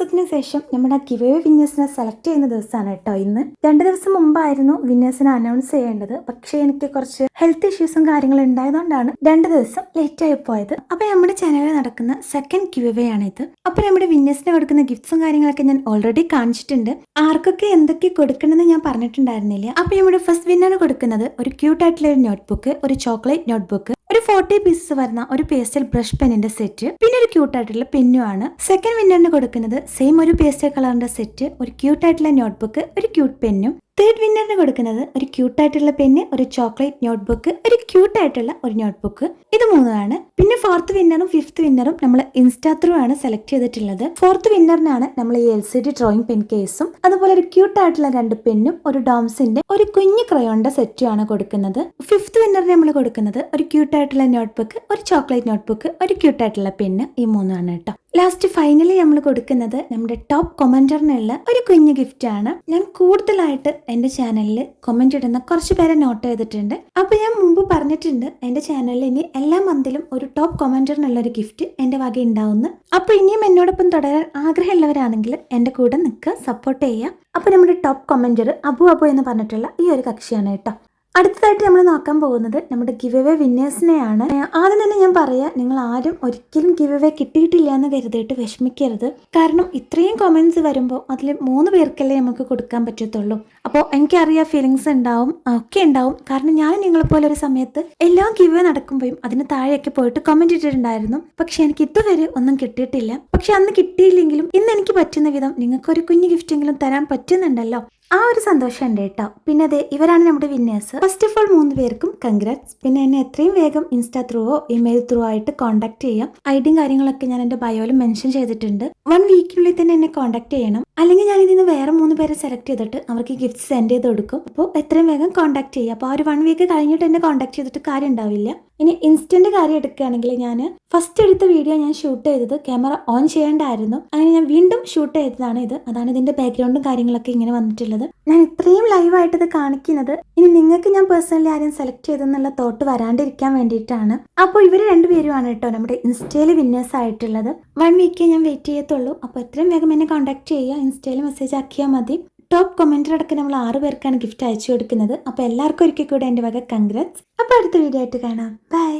ദിവസത്തിന് ശേഷം നമ്മുടെ ഗിവേ വിന്നേഴ്സിനെ സെലക്ട് ചെയ്യുന്ന ദിവസമാണ് കേട്ടോ ഇന്ന്. രണ്ട് ദിവസം മുമ്പായിരുന്നു വിന്നേഴ്സിനെ അനൗൺസ് ചെയ്യേണ്ടത്. പക്ഷേ എനിക്ക് കുറച്ച് ഹെൽത്ത് ഇഷ്യൂസും കാര്യങ്ങളും ഉണ്ടായതുകൊണ്ടാണ് രണ്ട് ദിവസം ലേറ്റ് ആയി പോയത്. അപ്പൊ നമ്മുടെ ചാനലിൽ നടക്കുന്ന സെക്കൻഡ് ഗിവേ ആണ് ഇത്. അപ്പൊ നമ്മുടെ വിന്നേഴ്സിന് കൊടുക്കുന്ന ഗിഫ്റ്റ്സും കാര്യങ്ങളൊക്കെ ഞാൻ ഓൾറെഡി കാണിച്ചിട്ടുണ്ട്. ആർക്കൊക്കെ എന്തൊക്കെ കൊടുക്കണമെന്ന് ഞാൻ പറഞ്ഞിട്ടുണ്ടായിരുന്നില്ല. അപ്പൊ നമ്മുടെ ഫസ്റ്റ് വിന്നർ കൊടുക്കുന്നത് ഒരു ക്യൂട്ടായിട്ടുള്ള ഒരു നോട്ട്ബുക്ക് ഒരു ചോക്ലേറ്റ് നോട്ട്ബുക്ക് ഒരു ഫോർട്ടി പീസസ് വരുന്ന ഒരു പേസ്റ്റൽ ബ്രഷ് പെന്നിന്റെ സെറ്റ് പിന്നെ ഒരു ക്യൂട്ട് ആയിട്ടുള്ള പെന്നു ആണ്. സെക്കൻഡ് വിന്നറിന് കൊടുക്കുന്നത് സെയിം ഒരു പേസ്റ്റൽ കളറിന്റെ സെറ്റ് ഒരു ക്യൂട്ട് ആയിട്ടുള്ള നോട്ട്ബുക്ക് ഒരു ക്യൂട്ട് പെന്നും തേർഡ് വിന്നറിന് കൊടുക്കുന്നത് ഒരു ക്യൂട്ടായിട്ടുള്ള പെന്ന് ഒരു ചോക്ലേറ്റ് നോട്ട്ബുക്ക് ഒരു ക്യൂട്ടായിട്ടുള്ള ഒരു നോട്ട്ബുക്ക് ഇത് മൂന്നാണ്. പിന്നെ ഫോർത്ത് വിന്നറും ഫിഫ്ത്ത് വിന്നറും നമ്മൾ ഇൻസ്റ്റാ ത്രൂ ആണ് സെലക്ട് ചെയ്തിട്ടുള്ളത്. ഫോർത്ത് വിന്നറിനാണ് നമ്മൾ ഈ L C D drawing pen കേസും അതുപോലെ ഒരു ക്യൂട്ടായിട്ടുള്ള രണ്ട് പെന്നും ഒരു ഡോംസിന്റെ ഒരു കുഞ്ഞു ക്രയോണിന്റെ സെറ്റും ആണ് കൊടുക്കുന്നത്. ഫിഫ്ത്ത് വിന്നറിന് നമ്മൾ കൊടുക്കുന്നത് ഒരു ക്യൂട്ടായിട്ടുള്ള നോട്ട്ബുക്ക് ഒരു ചോക്ലേറ്റ് നോട്ട്ബുക്ക് ഒരു ക്യൂട്ടായിട്ടുള്ള പെന്ന് ഈ മൂന്നാണ് കേട്ടോ. ലാസ്റ്റ് ഫൈനലി നമ്മൾ കൊടുക്കുന്നത് നമ്മുടെ ടോപ്പ് കൊമന്ററിനുള്ള ഒരു കുഞ്ഞു ഗിഫ്റ്റ് ആണ്. ഞാൻ കൂടുതലായിട്ട് എന്റെ ചാനലിൽ കൊമന്റ് ഇടുന്ന കുറച്ച് പേരെ നോട്ട് ചെയ്തിട്ടുണ്ട്. അപ്പോൾ ഞാൻ മുമ്പ് പറഞ്ഞിട്ടുണ്ട് എന്റെ ചാനലിൽ ഇനി എല്ലാ മന്തിലും ഒരു ടോപ്പ് കൊമന്ററിനുള്ള ഒരു ഗിഫ്റ്റ് എന്റെ വക ഉണ്ടാവുന്നു. അപ്പോൾ ഇനിയും എന്നോടൊപ്പം തുടരാൻ ആഗ്രഹമുള്ളവരാണെങ്കിൽ എന്റെ കൂടെ നിൽക്കുക സപ്പോർട്ട് ചെയ്യുക. അപ്പോൾ നമ്മുടെ ടോപ്പ് കൊമന്റർ അബു അബു എന്ന് പറഞ്ഞിട്ടുള്ള ഈ ഒരു കക്ഷിയാണ് കേട്ടോ. അടുത്തതായിട്ട് നമ്മൾ നോക്കാൻ പോകുന്നത് നമ്മുടെ ഗിവ് അവേ വിന്നേഴ്സിനെയാണ് ആദ്യം തന്നെ ഞാൻ പറയാം നിങ്ങൾ ആരും ഒരിക്കലും ഗിവ് അവേ കിട്ടിയിട്ടില്ല എന്ന് കരുതിയിട്ട് വിഷമിക്കരുത്. കാരണം ഇത്രയും കമൻസ് വരുമ്പോൾ അതിൽ മൂന്ന് പേർക്കല്ലേ നമുക്ക് കൊടുക്കാൻ പറ്റത്തുള്ളൂ. അപ്പോൾ എനിക്കറിയാം ഫീലിങ്സ് ഉണ്ടാവും ഒക്കെ ഉണ്ടാവും. കാരണം ഞാൻ നിങ്ങളെപ്പോലെ ഒരു സമയത്ത് എല്ലാം ഗിവ് എവേ നടക്കുമ്പോഴും അതിന് താഴെയൊക്കെ പോയിട്ട് കമന്റ് ഇട്ടിട്ടുണ്ടായിരുന്നു. പക്ഷെ എനിക്ക് ഇതുവരെ ഒന്നും കിട്ടിയിട്ടില്ല. പക്ഷെ അന്ന് കിട്ടിയില്ലെങ്കിലും ഇന്ന് എനിക്ക് പറ്റുന്ന വിധം നിങ്ങൾക്ക് ഒരു കുഞ്ഞു ഗിഫ്റ്റെങ്കിലും തരാൻ പറ്റുന്നുണ്ടല്ലോ. ആ ഒരു സന്തോഷം ഉണ്ട് കേട്ടോ. പിന്നെ അതെ ഇവരാണ് നമ്മുടെ വിന്നേഴ്സ് ഫസ്റ്റ് ഓഫ് ഓൾ മൂന്ന് പേർക്കും കൺഗ്രാറ്റ്സ് പിന്നെ എന്നെ എത്രയും വേഗം ഇൻസ്റ്റാ ത്രൂവോ ഇമെയിൽ ത്രൂ ആയിട്ട് കോൺടാക്ട് ചെയ്യാം. ഐഡിയും കാര്യങ്ങളൊക്കെ ഞാൻ എന്റെ ബയോയിൽ മെൻഷൻ ചെയ്തിട്ടുണ്ട്. വൺ വീക്കിനുള്ളിൽ തന്നെ എന്നെ കോൺടാക്ട് ചെയ്യണം. അല്ലെങ്കിൽ ഞാൻ ഇതിന് വേറെ മൂന്ന് പേരെ സെലക്ട് ചെയ്തിട്ട് അവർക്ക് ഗിഫ്റ്റ് സെൻഡ് ചെയ്ത് കൊടുക്കും. അപ്പോൾ എത്രയും വേഗം കോൺടാക്ട് ചെയ്യുക അപ്പോൾ ആ ഒരു വൺ വീക്ക് കഴിഞ്ഞിട്ട് എന്നെ കോൺടാക്ട് ചെയ്തിട്ട് കാര്യം ഉണ്ടാവില്ല ഇനി ഇൻസ്റ്റന്റ് കാര്യം എടുക്കുകയാണെങ്കിൽ ഞാൻ ഫസ്റ്റ് എടുത്ത വീഡിയോ ഞാൻ ഷൂട്ട് ചെയ്തത് ക്യാമറ ഓൺ ചെയ്യേണ്ടായിരുന്നു. അങ്ങനെ ഞാൻ വീണ്ടും ഷൂട്ട് ചെയ്തതാണ് ഇത്. അതാണ് ഇതിന്റെ ബാക്ക്ഗ്രൗണ്ടും കാര്യങ്ങളൊക്കെ ഇങ്ങനെ വന്നിട്ടുള്ളത്. ഞാൻ ഇത്രയും ലൈവായിട്ട് ഇത് കാണിക്കുന്നത് ഇനി നിങ്ങൾക്ക് ഞാൻ പേഴ്സണലി ആരും സെലക്ട് ചെയ്തെന്നുള്ള തോട്ട് വരാണ്ടിരിക്കാൻ വേണ്ടിയിട്ടാണ്. അപ്പോൾ ഇവർ രണ്ടുപേരുമാണ് കേട്ടോ നമ്മുടെ ഇൻസ്റ്റയിൽ വിന്നേഴ്സ് ആയിട്ടുള്ളത്. വൺ വീക്കേ ഞാൻ വെയിറ്റ് ചെയ്യത്തുള്ളൂ. അപ്പോൾ എത്രയും വേഗം എന്നെ കോൺടാക്ട് ചെയ്യുക. ഇൻസ്റ്റയിൽ മെസ്സേജ് ആക്കിയാൽ മതി. ടോപ്പ് കൊമന്റർ അടക്കം നമ്മൾ ആറ് പേർക്കാണ് ഗിഫ്റ്റ് അയച്ചു കൊടുക്കുന്നത്. അപ്പോൾ എല്ലാവർക്കും ഒരിക്കൽ കൂടെ എന്റെ വക കൺഗ്രാറ്റ്സ് അപ്പോൾ അടുത്ത വീഡിയോ ആയിട്ട് കാണാം. ബൈ